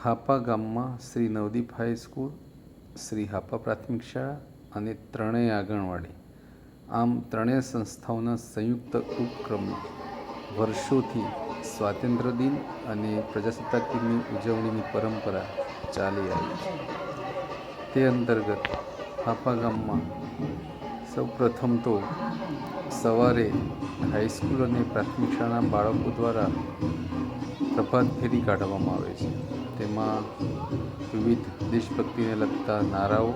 હાપા ગામમાં શ્રી નવદીપ હાઈસ્કૂલ શ્રી હાપા પ્રાથમિક શાળા અને ત્રણેય આંગણવાડી. આમ ત્રણેય સંસ્થાઓના સંયુક્ત ઉપક્રમે વર્ષોથી સ્વાતંત્ર્ય દિન અને પ્રજાસત્તાક દિનની ઉજવણીની પરંપરા ચાલી આવી છે. તે અંતર્ગત હાપા ગામમાં સૌપ્રથમ તો સવારે હાઈસ્કૂલ અને પ્રાથમિક શાળાના બાળકો દ્વારા પ્રભાત ફેરી કાઢવામાં આવે છે. તેમાં વિવિધ દેશભક્તિને લગતા નારાઓ,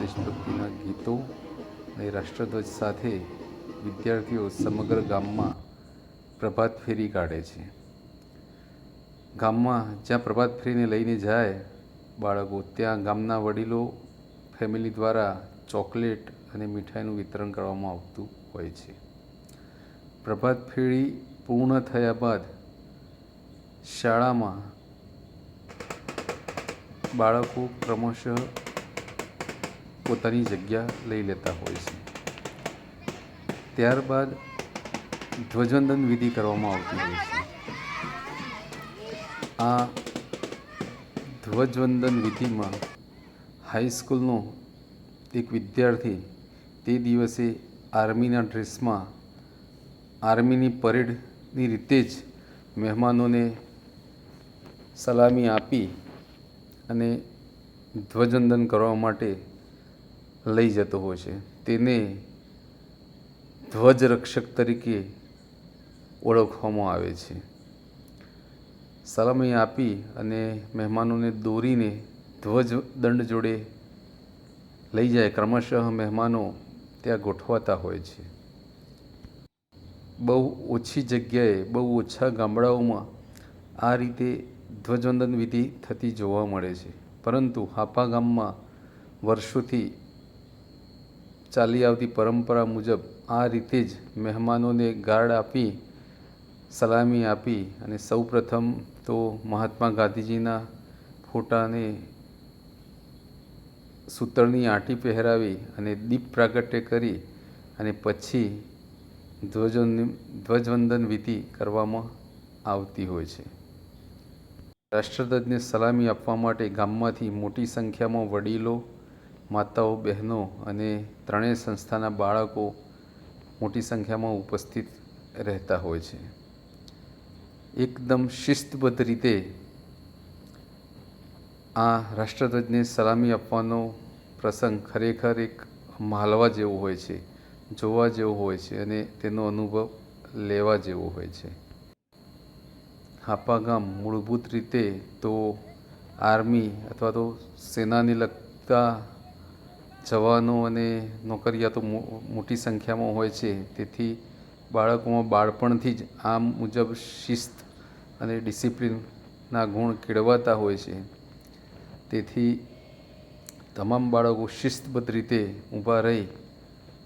દેશભક્તિના ગીતો અને રાષ્ટ્રધ્વજ સાથે વિદ્યાર્થીઓ સમગ્ર ગામમાં પ્રભાત ફેરી કાઢે છે. ગામમાં જ્યાં પ્રભાત ફેરીને લઈને જાય, બાળકો ત્યાં ગામના વડીલો, ફેમિલી દ્વારા ચોકલેટ અને મીઠાઈનું વિતરણ કરવામાં આવતું હોય છે. પ્રભાત ફેરી પૂર્ણ થયા બાદ શાળામાં બાળકો ક્રમશઃ પોતાની જગ્યા લઈ લેતા હોય છે. ત્યારબાદ ધ્વજવંદન વિધિ કરવામાં આવતી હોય છે. આ ધ્વજવંદન વિધિમાં હાઈસ્કૂલનો એક વિદ્યાર્થી તે દિવસે આર્મીના ડ્રેસમાં આર્મીની પરેડની રીતે જ મહેમાનોને સલામી આપી અને ધ્વજવંદન કરવા માટે લઈ જતો હોય છે. તેને ધ્વજ રક્ષક તરીકે ઓળખવામાં આવે છે. સલામી આપી અને મહેમાનોને દોરીને ધ્વજ દંડ જોડે લઈ જાય. ક્રમશઃ મહેમાનો ત્યાં ગોઠવાતા હોય છે. બહુ ઓછી જગ્યાએ, બહુ ઓછા ગામડાઓમાં આ રીતે ધ્વજવંદન વિધિ થતી જોવા મળે છે. પરંતુ હાપા ગામમાં વર્ષોથી ચાલી આવતી પરંપરા મુજબ આ રીતે જ મહેમાનોને ગાર્ડ આપી, સલામી આપી અને સૌપ્રથમ તો મહાત્મા ગાંધીજીના ફોટાને સૂતળની આંટી પહેરાવી અને દીપ પ્રાગટ્ય કરી અને પછી ધ્વજવંદન ધ્વજવંદન વિધિ કરવામાં આવતી હોય છે. રાષ્ટ્રધ્વજને સલામી આપવા માટે ગામમાંથી મોટી સંખ્યામાં વડીલો, માતાઓ, બહેનો અને ત્રણેય સંસ્થાના બાળકો મોટી સંખ્યામાં ઉપસ્થિત રહેતા હોય છે. એકદમ શિસ્તબદ્ધ રીતે આ રાષ્ટ્રધ્વજને સલામી આપવાનો પ્રસંગ ખરેખર એક માલવા જેવો હોય છે, જોવા જેવો હોય છે અને તેનો અનુભવ લેવા જેવો હોય છે. હાપા ગામ મૂળભૂત રીતે તો આર્મી અથવા તો સેનાને લગતા જવાનો અને નોકરિયાતો મોટી સંખ્યામાં હોય છે. તેથી બાળકોમાં બાળપણથી જ આ મુજબ શિસ્ત અને ડિસિપ્લિનના ગુણ કેળવાતા હોય છે. તેથી તમામ બાળકો શિસ્તબદ્ધ રીતે ઊભા રહી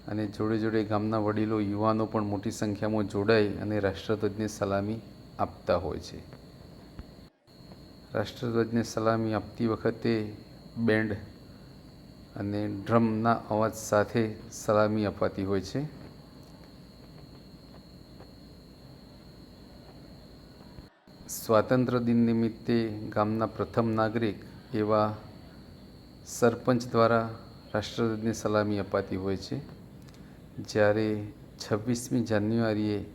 અને જોડે જોડે ગામના વડીલો, યુવાનો પણ મોટી સંખ્યામાં જોડાય અને રાષ્ટ્રધ્વજને સલામી આપતા હોય છે. રાષ્ટ્રધ્વજને સલામી આપતી વખતે બેન્ડ અને ડ્રમના અવાજ સાથે સલામી અપાતી હોય છે. સ્વાતંત્ર્ય દિન નિમિત્તે ગામના પ્રથમ નાગરિક એવા સરપંચ દ્વારા રાષ્ટ્રધ્વજને સલામી અપાતી હોય છે. જ્યારે છવ્વીસમી જાન્યુઆરીએ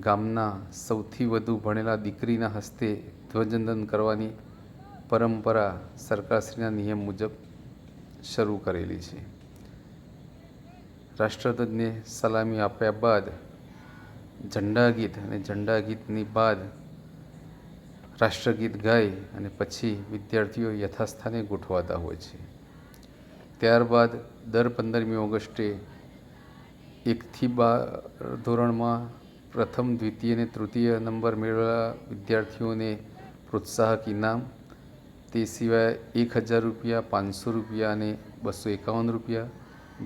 ગામના સૌથી વધુ ભણેલા દીકરીના હસ્તે ધ્વજવંદન કરવાની પરંપરા સરકારશ્રીના નિયમ મુજબ શરૂ કરેલી છે. રાષ્ટ્રધ્વજને સલામી આપ્યા બાદ ઝંડા ગીત અને ઝંડા ગીતની બાદ રાષ્ટ્રગીત ગાઈ અને પછી વિદ્યાર્થીઓ યથાસ્થાને ગોઠવાતા હોય છે. ત્યારબાદ દર પંદરમી ઓગસ્ટે એકથી બાર ધોરણમાં પ્રથમ, દ્વિતીય અને તૃતીય નંબર મેળવેલા વિદ્યાર્થીઓને પ્રોત્સાહક ઇનામ. તે સિવાય એક હજાર રૂપિયા, પાંચસો રૂપિયા અને બસો એકાવન રૂપિયા.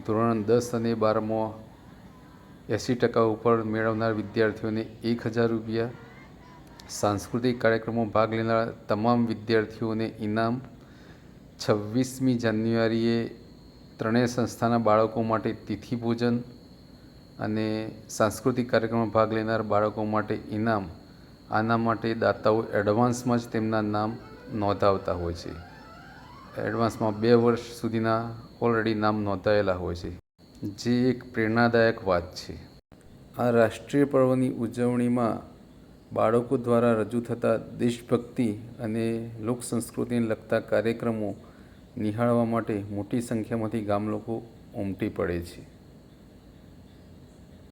ધોરણ દસ અને બારમાં એંસી ટકા ઉપર મેળવનાર વિદ્યાર્થીઓને એક હજાર રૂપિયા. સાંસ્કૃતિક કાર્યક્રમમાં ભાગ લેનાર તમામ વિદ્યાર્થીઓને ઇનામ. છવ્વીસમી જાન્યુઆરીએ ત્રણેય સંસ્થાના બાળકો માટે તિથિ ભોજન અને સાંસ્કૃતિક કાર્યક્રમમાં ભાગ લેનાર બાળકો માટે ઇનામ, આના માટે દાતાઓ એડવાન્સમાં જ તેમના નામ નોંધાવતા હોય છે. એડવાન્સમાં બે વર્ષ સુધીના ઓલરેડી નામ નોંધાયેલા હોય છે. જે એક પ્રેરણાદાયક વાત છે. આ રાષ્ટ્રીય પર્વની ઉજવણીમાં બાળકો દ્વારા રજૂ થતા દેશભક્તિ અને લોક સંસ્કૃતિને લગતા કાર્યક્રમો નિહાળવા માટે મોટી સંખ્યામાંથી ગામલોકો ઉમટી પડે છે.